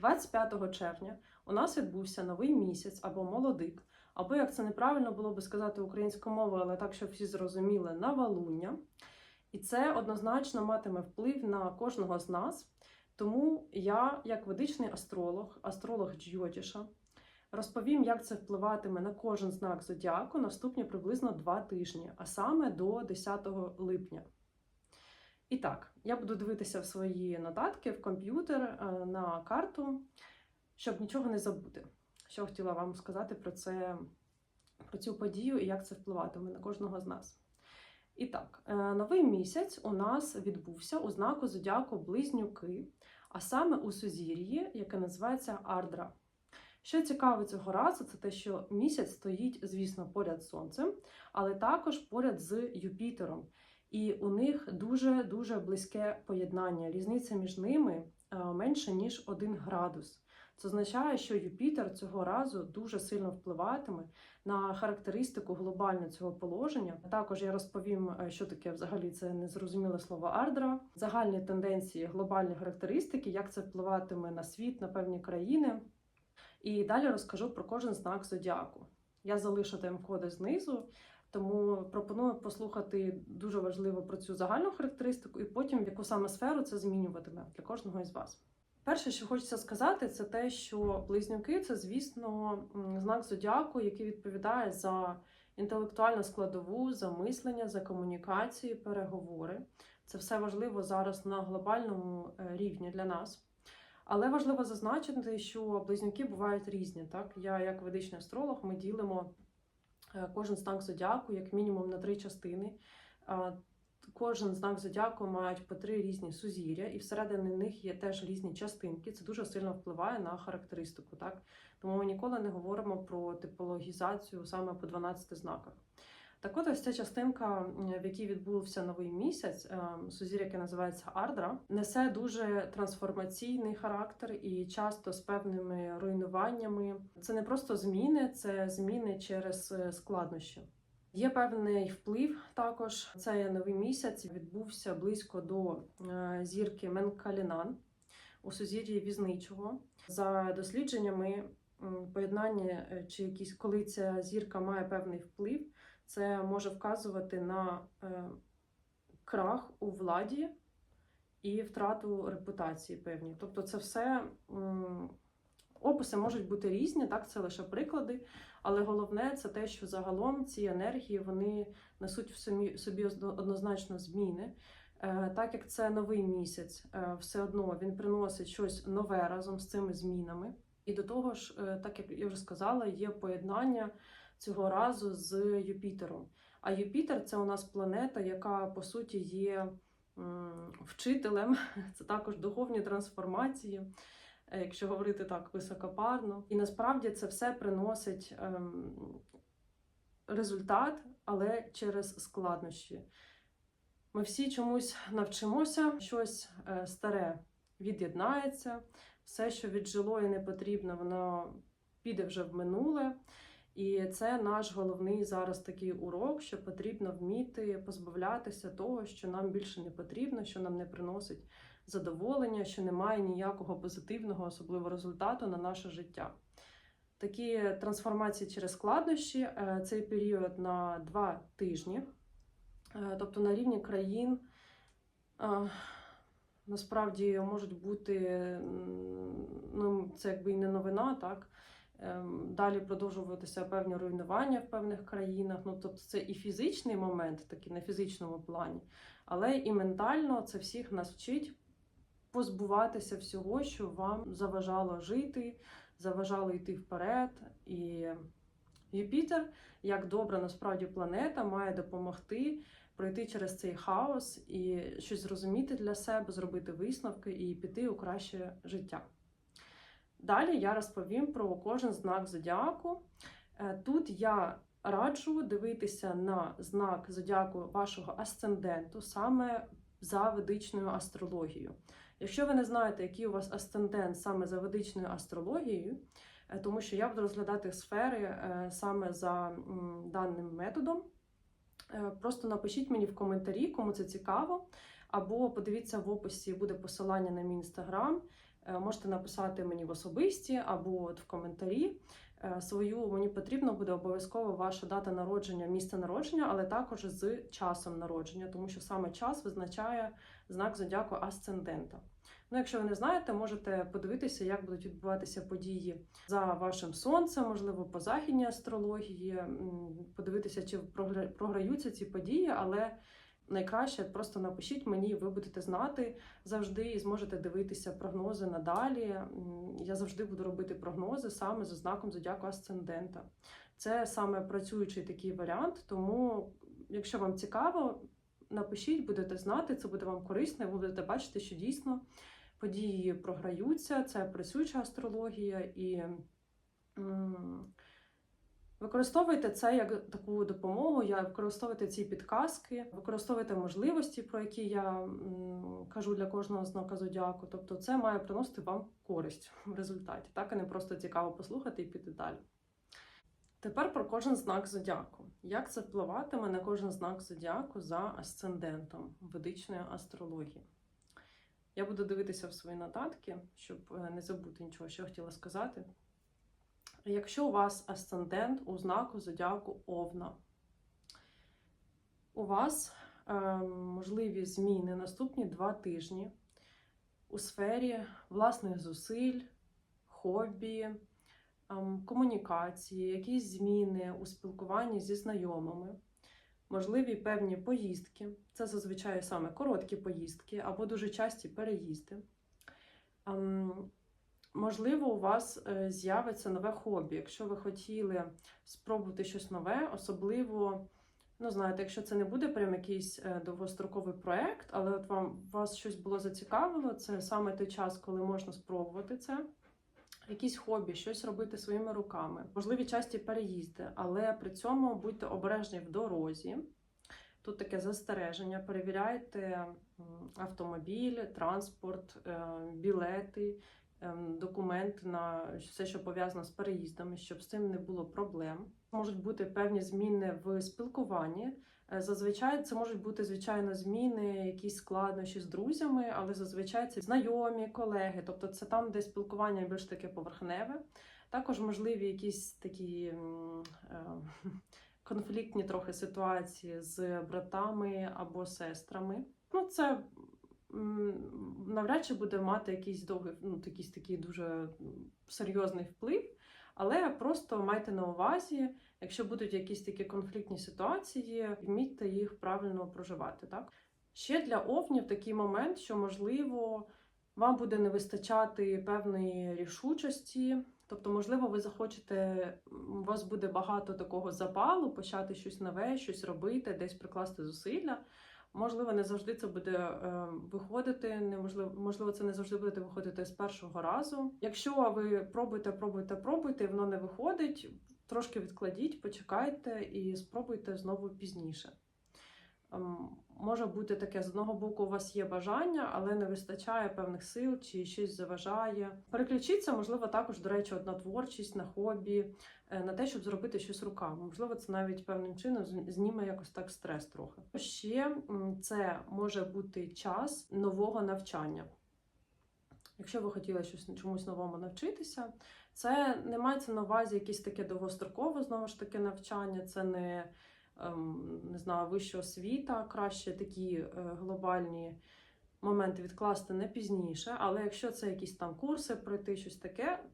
25 червня у нас відбувся новий місяць або молодик, або як це неправильно було би сказати українською мовою, але так, щоб всі зрозуміли, новолуння. І це однозначно матиме вплив на кожного з нас. Тому я, як ведичний астролог, астролог Джйотіша, розповім, як це впливатиме на кожен знак зодіаку наступні приблизно два тижні, а саме до 10 липня. І так, я буду дивитися в свої нотатки в комп'ютер е, на карту, щоб нічого не забути. Що хотіла вам сказати про це, про цю подію і як це впливатиме на кожного з нас. І так, е, новий місяць у нас відбувся у знаку зодіаку Близнюки, а саме у сузір'ї, яке називається Ардра. Що цікаво цього разу, це те, що місяць стоїть, звісно, поряд з сонцем, але також поряд з Юпітером. І у них дуже дуже близьке поєднання. Різниця між ними е, менше ніж 1 градус. Це означає, що Юпітер цього разу дуже сильно впливатиме на характеристику глобально цього положення. Також я розповім, е, що таке взагалі це незрозуміле слово ардра, загальні тенденції, глобальні характеристики, як це впливатиме на світ, на певні країни. І далі розкажу про кожен знак зодіаку. Я залишу тайм-коди знизу. Тому пропоную послухати дуже важливо про цю загальну характеристику, і потім в яку саме сферу це змінюватиме для кожного із вас. Перше, що хочеться сказати, це те, що близнюки це, звісно, знак зодіаку, який відповідає за інтелектуальну складову, за мислення, за комунікації, переговори. Це все важливо зараз на глобальному е, рівні для нас. Але важливо зазначити, що близнюки бувають різні. Так, я, як ведичний астролог, ми ділимо кожен знак зодіаку як мінімум на три частини. Е, Кожен знак зодіаку мають по три різні сузір'я, і всередині них є теж різні частинки. Це дуже сильно впливає на характеристику. Так? Тому ми ніколи не говоримо про типологізацію саме по 12 знаках. Так от ось ця частинка, в якій відбувся новий місяць, е, сузір'я, яке називається Ардра, несе дуже трансформаційний характер і часто з певними руйнуваннями. Це не просто зміни, це зміни через е, складнощі. Є певний вплив також. Цей новий місяць відбувся близько до е, зірки Менкалінан у сузір'ї Візничого. За дослідженнями поєднання чи якісь, коли ця зірка має певний вплив, це може вказувати на е, крах у владі і втрату репутації певні. Тобто, це все описи можуть бути різні, так це лише приклади. Але головне це те, що загалом ці енергії вони несуть в собі, однозначно зміни. Е, Так як це новий місяць, е, все одно він приносить щось нове разом з цими змінами. І до того ж, так як я вже сказала, є поєднання цього разу з Юпітером. А Юпітер це у нас планета, яка по суті є вчителем, це також духовні трансформації е, якщо говорити так високопарно. І насправді це все приносить ем, результат, але через складнощі. Ми всі чомусь навчимося, щось е, старе від'єднається, все, що віджило і не потрібно, воно піде вже в минуле. І це наш головний зараз такий урок, що потрібно вміти позбавлятися того, що нам більше не потрібно, що нам не приносить задоволення, що немає ніякого позитивного, особливо результату на наше життя. Такі трансформації через складнощі е, цей період на два тижні, Е, тобто на рівні країн. е, Насправді можуть бути, ну це якби і не новина, так далі продовжуватися певні руйнування в певних країнах. Ну тобто це і фізичний момент, такий на фізичному плані, але і ментально це всіх нас вчить позбуватися всього, що вам заважало жити, заважало йти вперед. І Юпітер, як добра насправді планета, має допомогти пройти через цей хаос і щось зрозуміти для себе, зробити висновки і піти у краще життя. Далі я розповім про кожен знак зодіаку. Е, Тут я раджу дивитися на знак зодіаку вашого асценденту саме за ведичною астрологією. Якщо ви не знаєте, який у вас асцендент саме за ведичною астрологією, е, тому що я буду розглядати сфери е, саме за даним методом, просто напишіть мені в коментарі, кому це цікаво, або подивіться в описі буде посилання на мій інстаграм. Е, можете написати мені в особисті або от в коментарі. е, Свою мені потрібно буде обов'язково ваша дата народження, місце народження, але також з часом народження, тому що саме час визначає знак зодіаку асцендента. Ну, якщо ви не знаєте, можете подивитися, як будуть відбуватися події за вашим сонцем, можливо, по західній астрології, подивитися, чи програ- програються ці події, але найкраще просто напишіть мені, ви будете знати завжди і зможете дивитися прогнози надалі. Я завжди буду робити прогнози саме за знаком зодіаку асцендента. Це саме працюючий такий варіант, тому, якщо вам цікаво, напишіть, будете знати, це буде вам корисно, і ви будете бачити, що дійсно події програються, це працююча астрологія, і використовуйте це як таку допомогу, я використовуйте ці підказки, використовуйте можливості, про які я кажу для кожного знака зодіаку. Тобто, це має приносити вам користь в результаті, так і не просто цікаво послухати і піти далі. Тепер про кожен знак зодіаку. Як це впливатиме на кожен знак зодіаку за асцендентом ведичної астрології? Я буду дивитися в свої нотатки, щоб е, не забути нічого, що я хотіла сказати. Якщо у вас асцендент у знаку зодіаку Овна, у вас е, можливі зміни наступні два тижні у сфері власних зусиль, хобі, ем, комунікації, якісь зміни у спілкуванні зі знайомими, можливі певні поїздки. Це зазвичай саме короткі поїздки або дуже часті переїзди. Ем, Можливо, у вас е, з'явиться нове хобі. Якщо ви хотіли спробувати щось нове, особливо, ну знаєте, якщо це не буде прям якийсь е, довгостроковий проект, але от вам вас щось було зацікавило, це саме той час, коли можна спробувати це. Якісь хобі, щось робити своїми руками, можливі часті переїзди, але при цьому будьте обережні в дорозі. Тут таке застереження. Перевіряйте автомобіль, транспорт, е, білети, ем, документи на все, що пов'язано з переїздами, щоб з цим не було проблем. Можуть бути певні зміни в спілкуванні. Е, Зазвичай це можуть бути звичайно зміни, якісь складнощі з друзями, але зазвичай це знайомі, колеги, тобто це там, де спілкування більш таке поверхневе. Також можливі якісь такі е, конфліктні трохи ситуації з братами або сестрами. Ну, це навряд чи буде мати якийсь довгий, ну, якийсь такий дуже серйозний вплив, але просто майте на увазі, якщо будуть якісь такі конфліктні ситуації, вмійте їх правильно проживати. Так? Ще для овнів такий момент, що можливо вам буде не вистачати певної рішучості. Тобто, можливо, ви захочете, у вас буде багато такого запалу, почати щось нове, щось робити, десь прикласти зусилля. Можливо, не завжди це буде е, виходити, неможливо, можливо, це не завжди буде виходити з першого разу. Якщо ви пробуєте, пробуєте, пробуєте, воно не виходить, трошки відкладіть, почекайте і спробуйте знову пізніше. Ем, Може бути таке, з одного боку, у вас є бажання, але не вистачає певних сил чи щось заважає. Переключіться, можливо, також, до речі, на творчість, на хобі, е, на те, щоб зробити щось руками. Можливо, це навіть певним чином зніме якось так стрес трохи. Ще це може бути час нового навчання. Якщо ви хотіли щось чомусь новому навчитися, це не мається на увазі якесь таке довгострокове знову ж таки навчання, це не не знаю, вища освіта, краще такі е, глобальні моменти відкласти не пізніше. Але якщо це якісь там курси, пройти щось таке,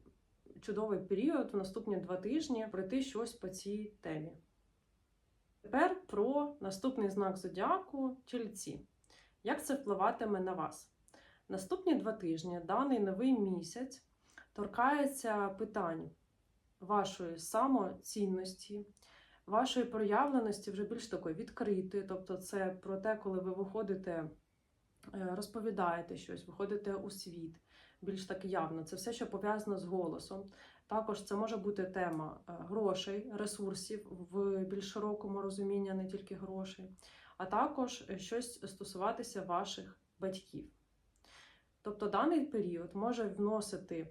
чудовий період в наступні два тижні пройти щось по цій темі. Тепер про наступний знак зодіаку тільці. Як це впливатиме на вас? Наступні два тижні даний новий місяць торкається питань вашої самоцінності, вашої проявленості вже більш такої відкритої. Тобто, це про те, коли ви виходите, е, розповідаєте щось, виходите у світ більш так явно. Це все, що пов'язано з голосом. Також це може бути тема е, грошей, ресурсів в більш широкому розумінні, не тільки грошей, а також е, щось стосуватися ваших батьків. Тобто даний період може вносити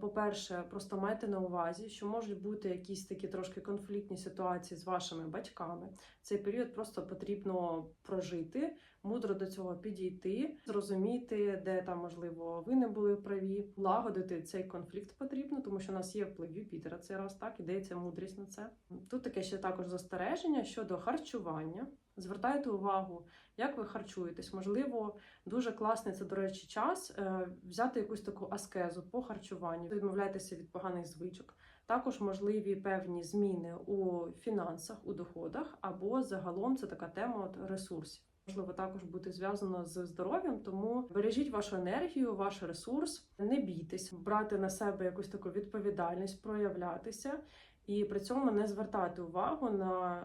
По-перше, просто майте на увазі, що можуть бути якісь такі трошки конфліктні ситуації з вашими батьками. Цей період просто потрібно прожити, мудро до цього підійти, зрозуміти, де там можливо ви не були праві, лагодити цей конфлікт потрібно, тому що у нас є вплив Юпітера. Це раз так ідеється мудрість на це. Тут таке ще також застереження щодо харчування. Звертайте увагу, як ви харчуєтесь. Можливо, дуже класний це, до речі, час е, взяти якусь таку аскезу по харчуванню, відмовляйтеся від поганих звичок. Також можливі певні зміни у фінансах, у доходах, або загалом це така тема от ресурсів. Можливо, також бути зв'язано з здоров'ям, тому бережіть вашу енергію, ваш ресурс, не бійтесь, брати на себе якусь таку відповідальність, проявлятися і при цьому не звертати увагу на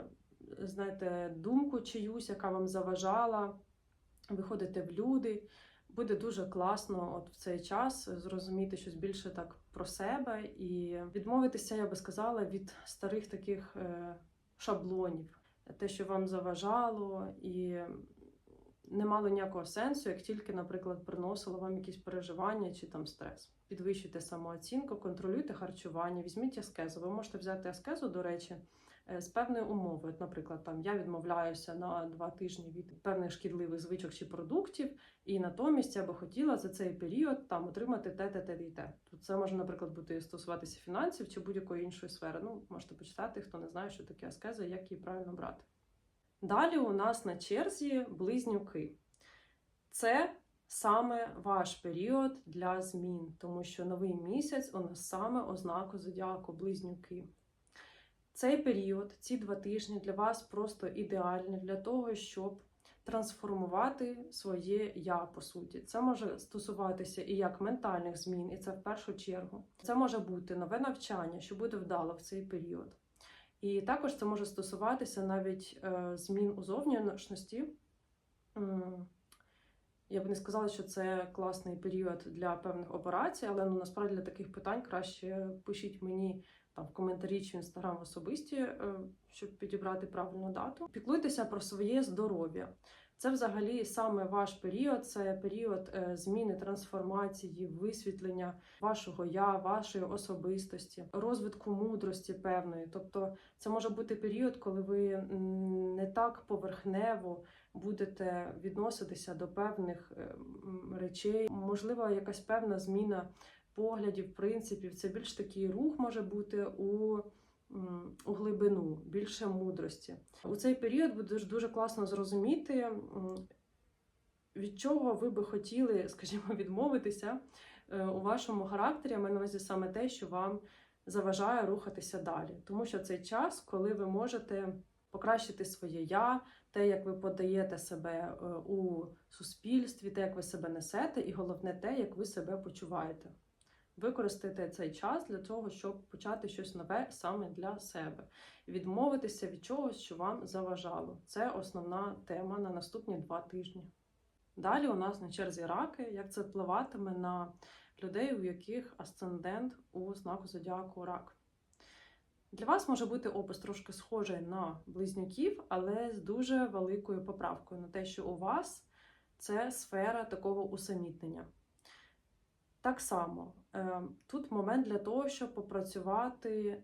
знаєте, думку чиюсь, яка вам заважала, виходите в люди. Буде дуже класно от в цей час зрозуміти щось більше так про себе і відмовитися, я би сказала, від старих таких е, шаблонів, те, що вам заважало, і не мало ніякого сенсу, як тільки, наприклад, приносило вам якісь переживання чи там стрес. Підвищуйте самооцінку, контролюйте харчування, візьміть аскезу. Ви можете взяти аскезу, до речі, з певної умови. От, наприклад, там я відмовляюся на два тижні від певних шкідливих звичок чи продуктів, і натомість я би хотіла за цей період там отримати те, те, те і те. Тут це може, наприклад, бути стосуватися фінансів чи будь-якої іншої сфери. Ну, можете почитати, хто не знає, що таке аскеза, як її правильно брати. Далі у нас на черзі близнюки. Це саме ваш період для змін, тому що новий місяць у нас саме ознаку зодіаку близнюки. Цей період, ці два тижні для вас просто ідеальні для того, щоб трансформувати своє я по суті. Це може стосуватися і як ментальних змін, і це в першу чергу. Це може бути нове навчання, що буде вдало в цей період. І також це може стосуватися навіть е, змін у зовнішності. Я б не сказала, що це класний період для певних операцій, але ну насправді для таких питань краще пишіть мені там в коментарі чи в інстаграм особисті, е, щоб підібрати правильну дату. Піклуйтеся про своє здоров'я. Це взагалі саме ваш період, це період е, зміни, трансформації, висвітлення вашого я, вашої особистості, розвитку мудрості певної. Тобто, це може бути період, коли ви не так поверхнево будете відноситися до певних е, речей. Можливо, якась певна зміна поглядів, принципів. Це більш такий рух може бути у. У глибину, більше мудрості. У цей період буде дуже- класно зрозуміти, від чого ви би хотіли, скажімо, відмовитися е, у вашому характері, я маю на увазі саме те, що вам заважає рухатися далі. Тому що цей час, коли ви можете покращити своє я, те, як ви подаєте себе е, у суспільстві, те, як ви себе несете, і головне те, як ви себе почуваєте. Використайте цей час для того, щоб почати щось нове саме для себе, відмовитися від чогось, що вам заважало. Це основна тема на наступні два тижні. Далі у нас на черзі раки, як це впливатиме на людей, у яких асцендент у знаку зодіаку рак. Для вас може бути опис трошки схожий на близнюків, але з дуже великою поправкою на те, що у вас це сфера такого усамітнення. Так само, е, тут момент для того, щоб попрацювати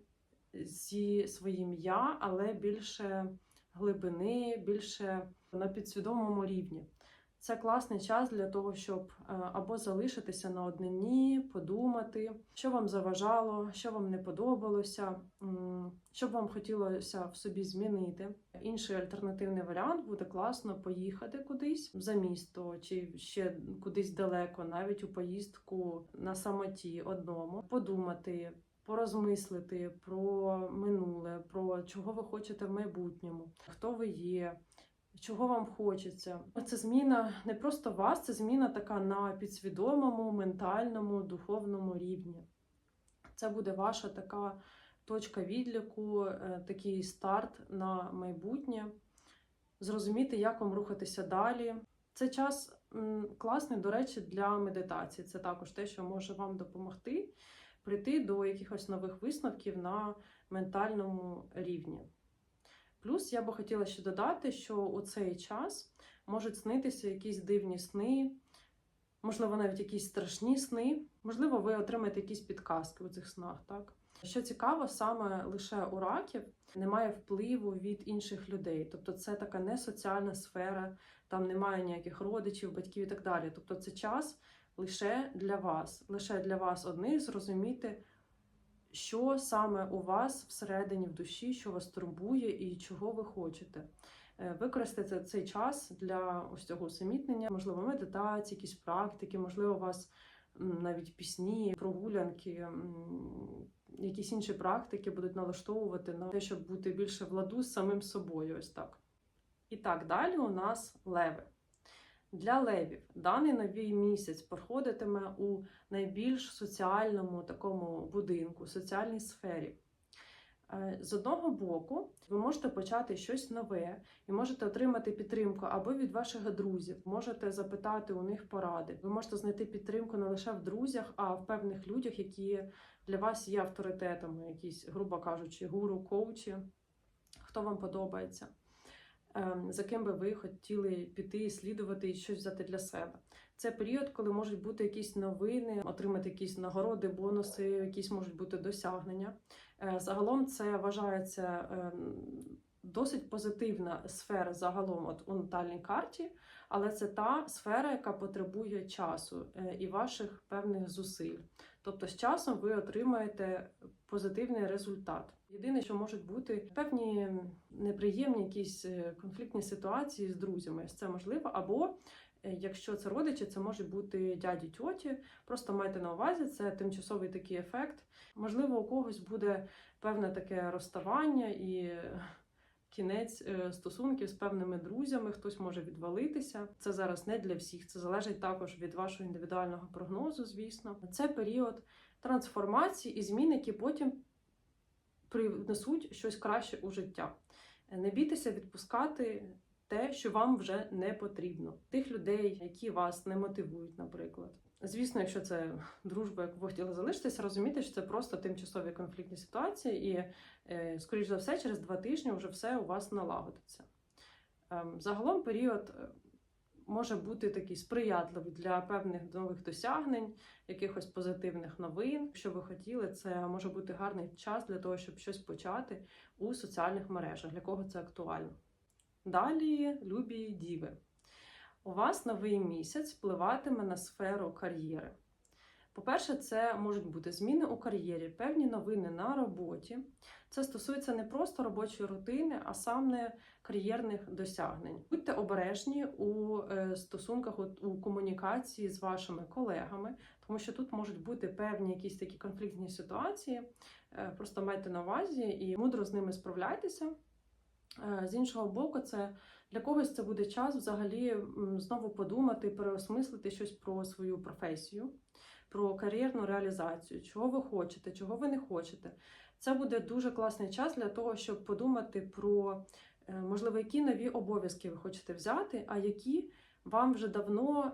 зі своїм я, але більше глибини, більше на підсвідомому рівні. Це класний час для того, щоб е, або залишитися на однині, подумати, що вам заважало, що вам не подобалося, що б вам хотілося в собі змінити. Інший альтернативний варіант буде класно поїхати кудись за місто чи ще кудись далеко, навіть у поїздку на самоті одному, подумати. Порозмислити про минуле, про чого ви хочете в майбутньому, хто ви є, чого вам хочеться. Це зміна не просто вас, це зміна така на підсвідомому, ментальному, духовному рівні. Це буде ваша така точка відліку, е, такий старт на майбутнє. Зрозуміти, як вам рухатися далі. Це час класний, до речі, для медитації. Це також те, що може вам допомогти прийти до якихось нових висновків на ментальному рівні. Плюс я би хотіла ще додати, що у цей час можуть снитися якісь дивні сни, можливо, навіть якісь страшні сни. Можливо, ви отримаєте якісь підказки у цих снах. Так що цікаво, саме лише у раків немає впливу від інших людей, тобто це така не соціальна сфера, там немає ніяких родичів, батьків і так далі. Тобто, це час лише для вас, лише для вас одних зрозуміти, що саме у вас всередині в душі, що вас турбує і чого ви хочете. Е, Використати цей час для ось цього усамітнення, можливо, медитації, якісь практики, можливо, у вас навіть пісні, прогулянки, якісь інші практики будуть налаштовувати на те, щоб бути більше в ладу з самим собою. Ось так. І так, далі у нас леви. Для левів даний новий місяць проходитиме у найбільш соціальному такому будинку, соціальній сфері. Е, З одного боку, ви можете почати щось нове і можете отримати підтримку або від ваших друзів, можете запитати у них поради. Ви можете знайти підтримку не лише в друзях, а в певних людях, які для вас є авторитетами, якісь, грубо кажучи, гуру, коучі, хто вам подобається, за ким би ви хотіли піти, слідувати і щось взяти для себе. Це період, коли можуть бути якісь новини, отримати якісь нагороди, бонуси, якісь можуть бути досягнення. Е, Загалом це вважається ем, досить позитивна сфера загалом от у натальній карті, але це та сфера, яка потребує часу е, і ваших певних зусиль. Тобто з часом ви отримаєте позитивний результат. Єдине, що можуть бути певні неприємні якісь е, конфліктні ситуації з друзями. Це можливо, або е, якщо це родичі, це можуть бути дяді тьоті. Просто майте на увазі, це тимчасовий такий ефект. Можливо, у когось буде певне таке розставання і кінець е, стосунків з певними друзями, хтось може відвалитися. Це зараз не для всіх. Це залежить також від вашого індивідуального прогнозу, звісно. Це період трансформації і змін, які потім принесуть щось краще у життя. Не бійтеся відпускати те, що вам вже не потрібно. Тих людей, які вас не мотивують, наприклад. Звісно, якщо це дружба, яку ви хотіли залишитися, розумійте, що це просто тимчасові конфліктні ситуації, і, е, скоріш за все, через два тижні вже все у вас налагодиться. Ем, Загалом період е, може бути такий сприятливий для певних нових досягнень, якихось позитивних новин. Якщо ви хотіли, це може бути гарний час для того, щоб щось почати у соціальних мережах, для кого це актуально. Далі, любі діви. У вас новий місяць впливатиме на сферу кар'єри. По-перше, це можуть бути зміни у кар'єрі, певні новини на роботі. Це стосується не просто робочої рутини, а саме кар'єрних досягнень. Будьте обережні у е, стосунках у, комунікації з вашими колегами, тому що тут можуть бути певні якісь такі конфліктні ситуації. Е, Просто майте на увазі і мудро з ними справляйтеся. Е, З іншого боку, це для когось це буде час взагалі знову подумати, переосмислити щось про свою професію, про кар'єрну реалізацію, чого ви хочете, чого ви не хочете. Це буде дуже класний час для того, щоб подумати про, е, можливо, які нові обов'язки ви хочете взяти, а які вам вже давно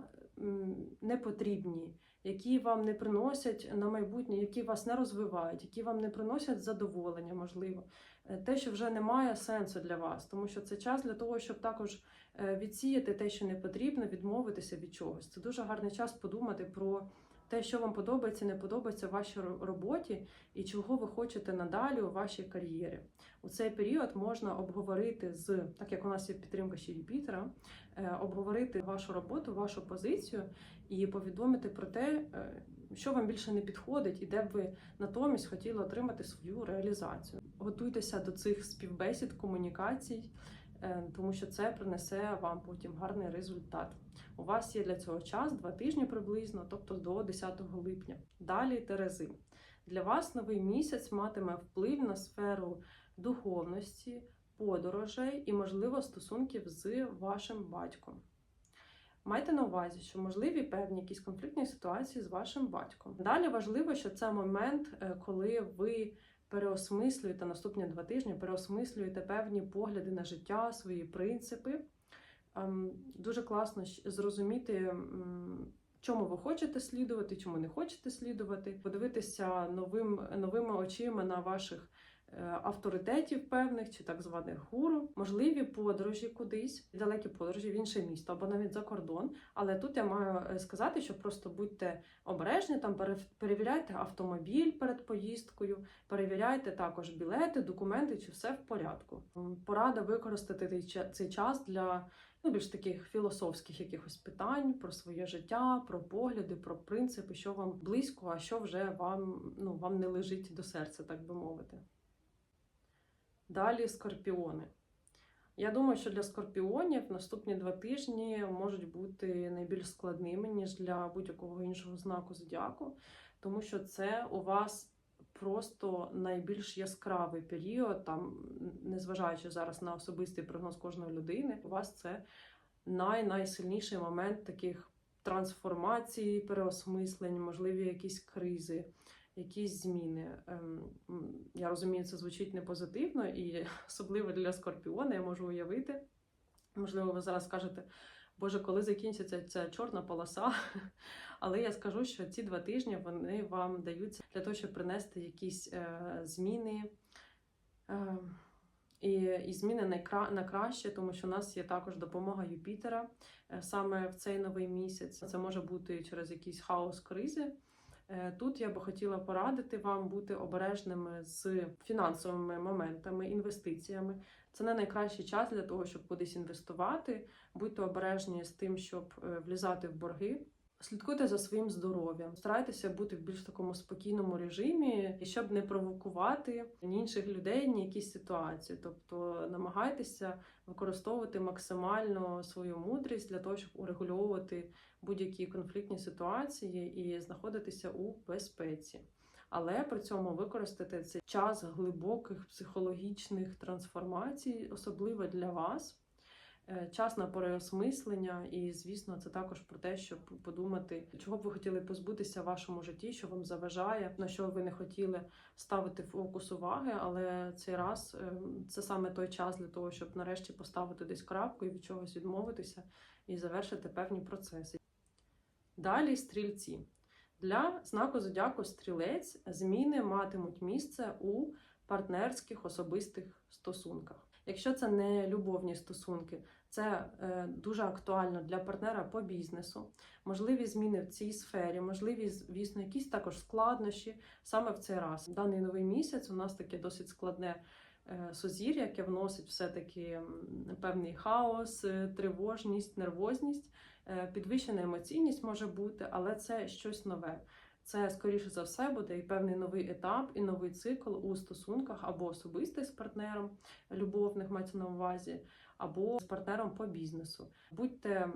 не потрібні, які вам не приносять на майбутнє, які вас не розвивають, які вам не приносять задоволення, можливо, Е, те, що вже не має сенсу для вас, тому що це час для того, щоб також е, відсіяти те, що не потрібно, відмовитися від чогось. Це дуже гарний час подумати про те, що вам подобається, не подобається в вашій роботі, і чого ви хочете надалі у вашій кар'єрі. У цей період можна обговорити з, так як у нас є підтримка ще Юпітера, е, обговорити вашу роботу, вашу позицію і повідомити про те, е, що вам більше не підходить, і де б ви натомість хотіли отримати свою реалізацію. Готуйтеся до цих співбесід, комунікацій, тому що це принесе вам потім гарний результат. У вас є для цього час, два тижні приблизно, тобто до 10 липня. Далі Терези. Для вас новий місяць матиме вплив на сферу духовності, подорожей і, можливо, стосунків з вашим батьком. Майте на увазі, що можливі певні якісь конфліктні ситуації з вашим батьком. Далі важливо, що це момент, е, коли ви переосмислюєте наступні два тижні, переосмислюєте певні погляди на життя, свої принципи. Ем, Дуже класно зрозуміти, чому ви хочете слідувати, чому не хочете слідувати, подивитися новим, новими очима на ваших авторитетів певних чи так званих гуру, можливі подорожі кудись, далекі подорожі в інше місто або навіть за кордон. Але тут я маю е, сказати, що просто будьте обережні, там пере- перевіряйте автомобіль перед поїздкою, перевіряйте також білети, документи, чи все в порядку. Порада використати цей час для ну, більш таких філософських якихось питань про своє життя, про погляди, про принципи, що вам близько, а що вже вам, ну, вам не лежить до серця, так би мовити. Далі скорпіони. Я думаю, що для скорпіонів наступні два тижні можуть бути найбільш складними, ніж для будь-якого іншого знаку зодіаку, тому що це у вас просто найбільш яскравий період, там, незважаючи зараз на особистий прогноз кожної людини, у вас це най-найсильніший момент таких трансформацій, переосмислень, можливі якісь кризи, якісь зміни. Ем, Я розумію, це звучить не позитивно, і особливо для скорпіона я можу уявити. Можливо, ви зараз скажете, Боже, коли закінчиться ця чорна полоса. Але я скажу, що ці два тижні вони вам даються для того, щоб принести якісь е, зміни. Е, і, і зміни на, кра- на краще, тому що у нас є також допомога Юпітера е, саме в цей новий місяць. Це може бути через якийсь хаос кризи. Е, Тут я би хотіла порадити вам бути обережними з фінансовими моментами, інвестиціями. Це не найкращий час для того, щоб кудись інвестувати. Будьте обережні з тим, щоб е, влізати в борги. Слідкуйте за своїм здоров'ям, старайтеся бути в більш такому спокійному режимі, і щоб не провокувати ні інших людей, ні якісь ситуації. Тобто намагайтеся використовувати максимально свою мудрість для того, щоб урегульовувати будь-які конфліктні ситуації і знаходитися у безпеці. Але при цьому використати цей час глибоких психологічних трансформацій, особливо для вас. Е, Час на переосмислення, і звісно, це також про те, щоб подумати, чого б ви хотіли позбутися в вашому житті, що вам заважає, на що ви не хотіли ставити фокус уваги. Але цей раз е, це саме той час для того, щоб нарешті поставити десь крапку і від чогось відмовитися і завершити певні процеси. Далі стрільці. Для знаку зодіаку стрілець зміни матимуть місце у партнерських особистих стосунках. Якщо це не любовні стосунки, це е, дуже актуально для партнера по бізнесу. Можливі зміни в цій сфері, можливі, звісно, якісь також складнощі саме в цей раз. Даний новий місяць у нас таке досить складне е, сузір'я, яке вносить все-таки певний хаос, е, тривожність, нервозність, підвищена емоційність може бути, але це щось нове. Це, скоріше за все, буде і певний новий етап, і новий цикл у стосунках або особистий з партнером, любовних мається на увазі, або з партнером по бізнесу. Будьте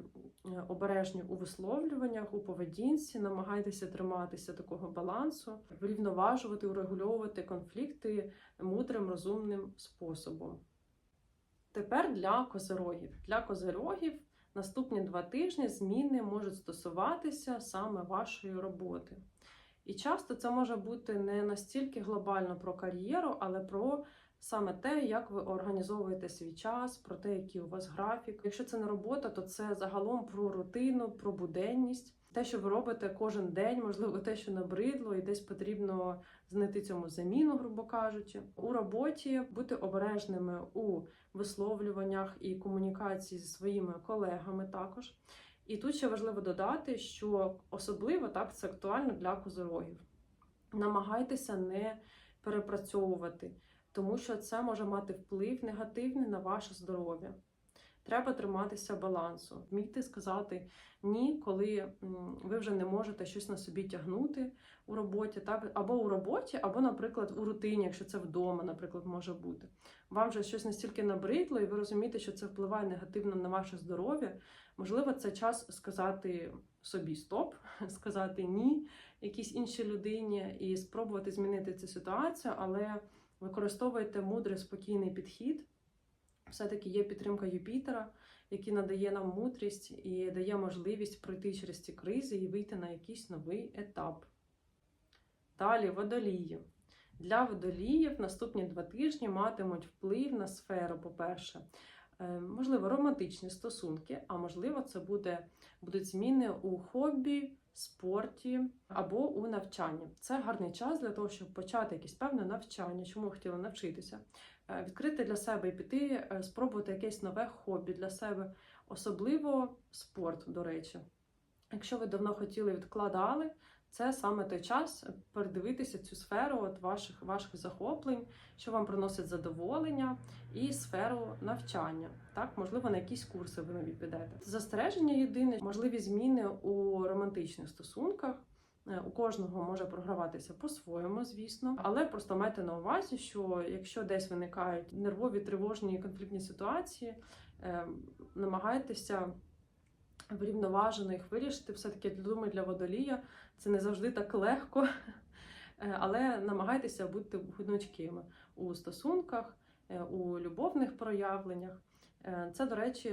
обережні у висловлюваннях, у поведінці, намагайтеся триматися такого балансу, врівноважувати, урегульовувати конфлікти мудрим, розумним способом. Тепер для козирогів. Для козирогів наступні два тижні зміни можуть стосуватися саме вашої роботи. І часто це може бути не настільки глобально про кар'єру, але про саме те, як ви організовуєте свій час, про те, який у вас графік. Якщо це не робота, то це загалом про рутину, про буденність. Те, що ви робите кожен день, можливо, те, що набридло, і десь потрібно знайти цьому заміну, грубо кажучи. У роботі бути обережними у висловлюваннях і комунікації зі своїми колегами також. І тут ще важливо додати, що особливо так це актуально для козорогів. Намагайтеся не перепрацьовувати, тому що це може мати вплив негативний на ваше здоров'я. Треба триматися балансу, вмійте сказати ні, коли ви вже не можете щось на собі тягнути у роботі, так або у роботі, або, наприклад, у рутині, якщо це вдома, наприклад, може бути. Вам вже щось настільки набридло, і ви розумієте, що це впливає негативно на ваше здоров'я. Можливо, це час сказати собі стоп, сказати ні якійсь іншій людині і спробувати змінити цю ситуацію, але використовуйте мудрий спокійний підхід. Все-таки є підтримка Юпітера, який надає нам мудрість і дає можливість пройти через ці кризи і вийти на якийсь новий етап. Далі водолії. Для водоліїв наступні два тижні матимуть вплив на сферу, по-перше, е, можливо, романтичні стосунки, а можливо, це буде, будуть зміни у хобі, спорті або у навчанні. Це гарний час для того, щоб почати якесь певне навчання, чому ви хотіли навчитися, Е, відкрити для себе і піти, е, спробувати якесь нове хобі для себе, особливо спорт, до речі. Якщо ви давно хотіли відкладали, це саме той час передивитися цю сферу от ваших, ваших захоплень, що вам приносить задоволення, і сферу навчання. Так, можливо, на якісь курси ви нові підете. Застереження єдине, можливі зміни у романтичних стосунках. Е, У кожного може програватися по-своєму, звісно, але просто майте на увазі, що якщо десь виникають нервові, тривожні конфліктні ситуації, е, намагайтеся врівноважено їх вирішити. Все таки думаю, для водолія це не завжди так легко, Е, але намагайтеся бути гнучкими у стосунках, е, у любовних проявленнях. Е, Це, до речі,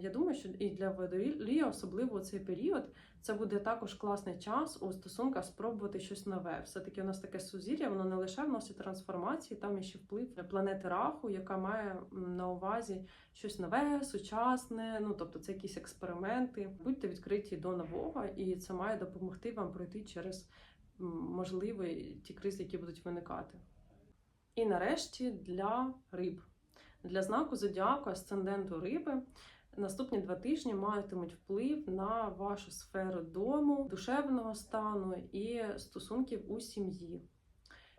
я думаю, що і для водолія, особливо у цей період, це буде також класний час у стосунках спробувати щось нове. Все-таки у нас таке сузір'я, воно не лише вносить трансформації, там ще вплив планети Раху, яка має на увазі щось нове, сучасне. Ну тобто це якісь експерименти. Будьте відкриті до нового, і це має допомогти вам пройти через можливі ті кризи, які будуть виникати. І нарешті для риб. Для знаку зодіаку асценденту риби наступні два тижні матимуть вплив на вашу сферу дому, душевного стану і стосунків у сім'ї.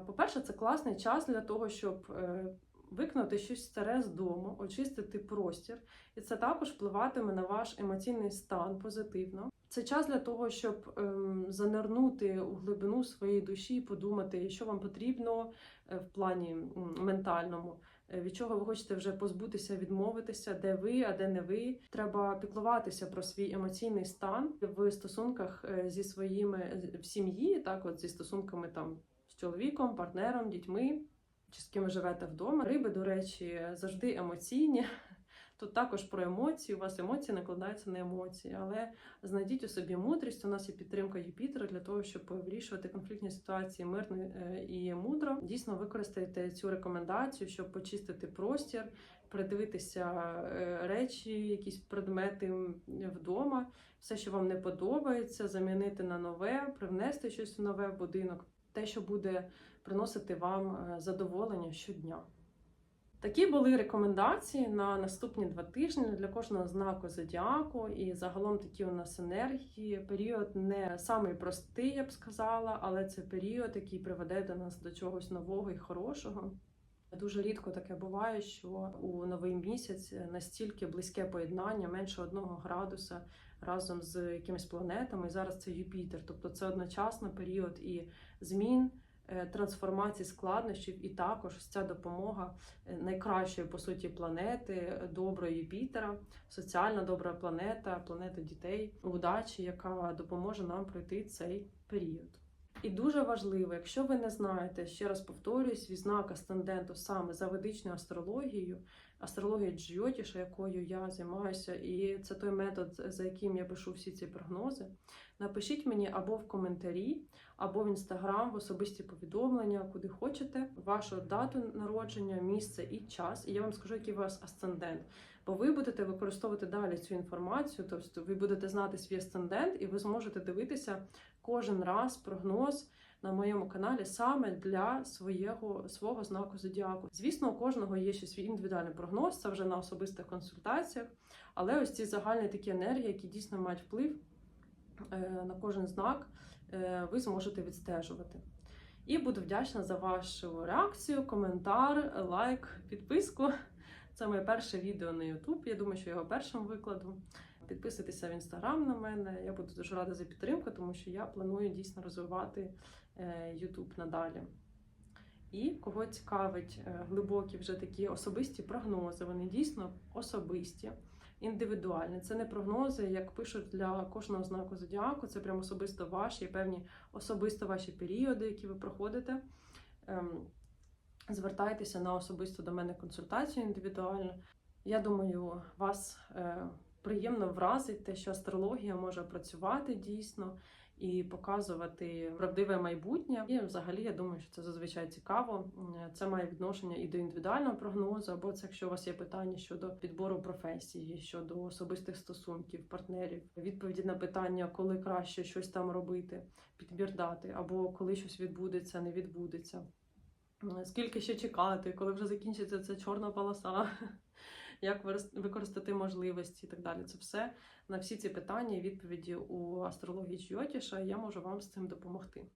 По-перше, це класний час для того, щоб е, виконати щось старе з дому, очистити простір, і це також впливатиме на ваш емоційний стан позитивно. Це час для того, щоб ем, занирнути у глибину своєї душі, подумати, що вам потрібно е, в плані ментальному, від чого ви хочете вже позбутися, відмовитися, де ви, а де не ви. Треба піклуватися про свій емоційний стан в стосунках е, зі своїми в сім'ї, так от зі стосунками там з чоловіком, партнером, дітьми. Чи з ким живете вдома. Риби, до речі, завжди емоційні. Тут також про емоції. У вас емоції накладаються на емоції, але знайдіть у собі мудрість. У нас є підтримка Юпітера для того, щоб вирішувати конфліктні ситуації мирно е, і мудро. Дійсно, використайте цю рекомендацію, щоб почистити простір, придивитися е, речі, якісь предмети вдома, все, що вам не подобається, замінити на нове, привнести щось нове в будинок, те, що буде приносити вам е, задоволення щодня. Такі були рекомендації на наступні два тижні для кожного знаку зодіаку, і загалом такі у нас енергії. Період не самий простий, я б сказала, але це період, який приведе до нас до чогось нового і хорошого. Дуже рідко таке буває, що у новий місяць настільки близьке поєднання, менше одного градуса разом з якимись планетами. І зараз це Юпітер, тобто це одночасно період і змін. Е, Трансформації складнощів, і також ця допомога е, найкращої по суті планети, доброї Юпітера, соціальна добра планета, планета дітей, удачі, яка допоможе нам пройти цей період. І дуже важливо, якщо ви не знаєте, ще раз повторюсь, свій з асценденту саме за ведичною астрологією, астрологією Джйотіша, якою я займаюся, і це той метод, за яким я пишу всі ці прогнози. Напишіть мені або в коментарі, або в інстаграм, в особисті повідомлення, куди хочете, вашу дату народження, місце і час. І я вам скажу, який у вас асцендент. Бо ви будете використовувати далі цю інформацію, тобто ви будете знати свій асцендент, і ви зможете дивитися кожен раз прогноз на моєму каналі саме для свого, свого знаку зодіаку. Звісно, у кожного є ще свій індивідуальний прогноз, це вже на особистих консультаціях, але ось ці загальні такі енергії, які дійсно мають вплив е, на кожен знак, е, ви зможете відстежувати. І буду вдячна за вашу реакцію, коментар, лайк, підписку. Це моє перше відео на YouTube. Я думаю, що його першим викладу. Підписуйтеся в інстаграм на мене. Я буду дуже рада за підтримку, тому що я планую дійсно розвивати YouTube надалі. І кого цікавить е, глибокі вже такі особисті прогнози, вони дійсно особисті, індивідуальні. Це не прогнози, як пишуть для кожного знаку зодіаку, це прям особисто ваші, певні особисто ваші періоди, які ви проходите. Ем, Звертайтеся на особисту до мене консультацію індивідуально. Я думаю, вас е, приємно вразить те, що астрологія може працювати дійсно і показувати правдиве майбутнє. І взагалі я думаю, що це зазвичай цікаво. Це має відношення і до індивідуального прогнозу, або це якщо у вас є питання щодо підбору професії, щодо особистих стосунків, партнерів, відповіді на питання, коли краще щось там робити, підбір дати, або коли щось відбудеться, не відбудеться. Скільки ще чекати, коли вже закінчиться ця чорна полоса, як використати можливості і так далі. Це все на всі ці питання і відповіді у астрології Чйотіша. Я можу вам з цим допомогти.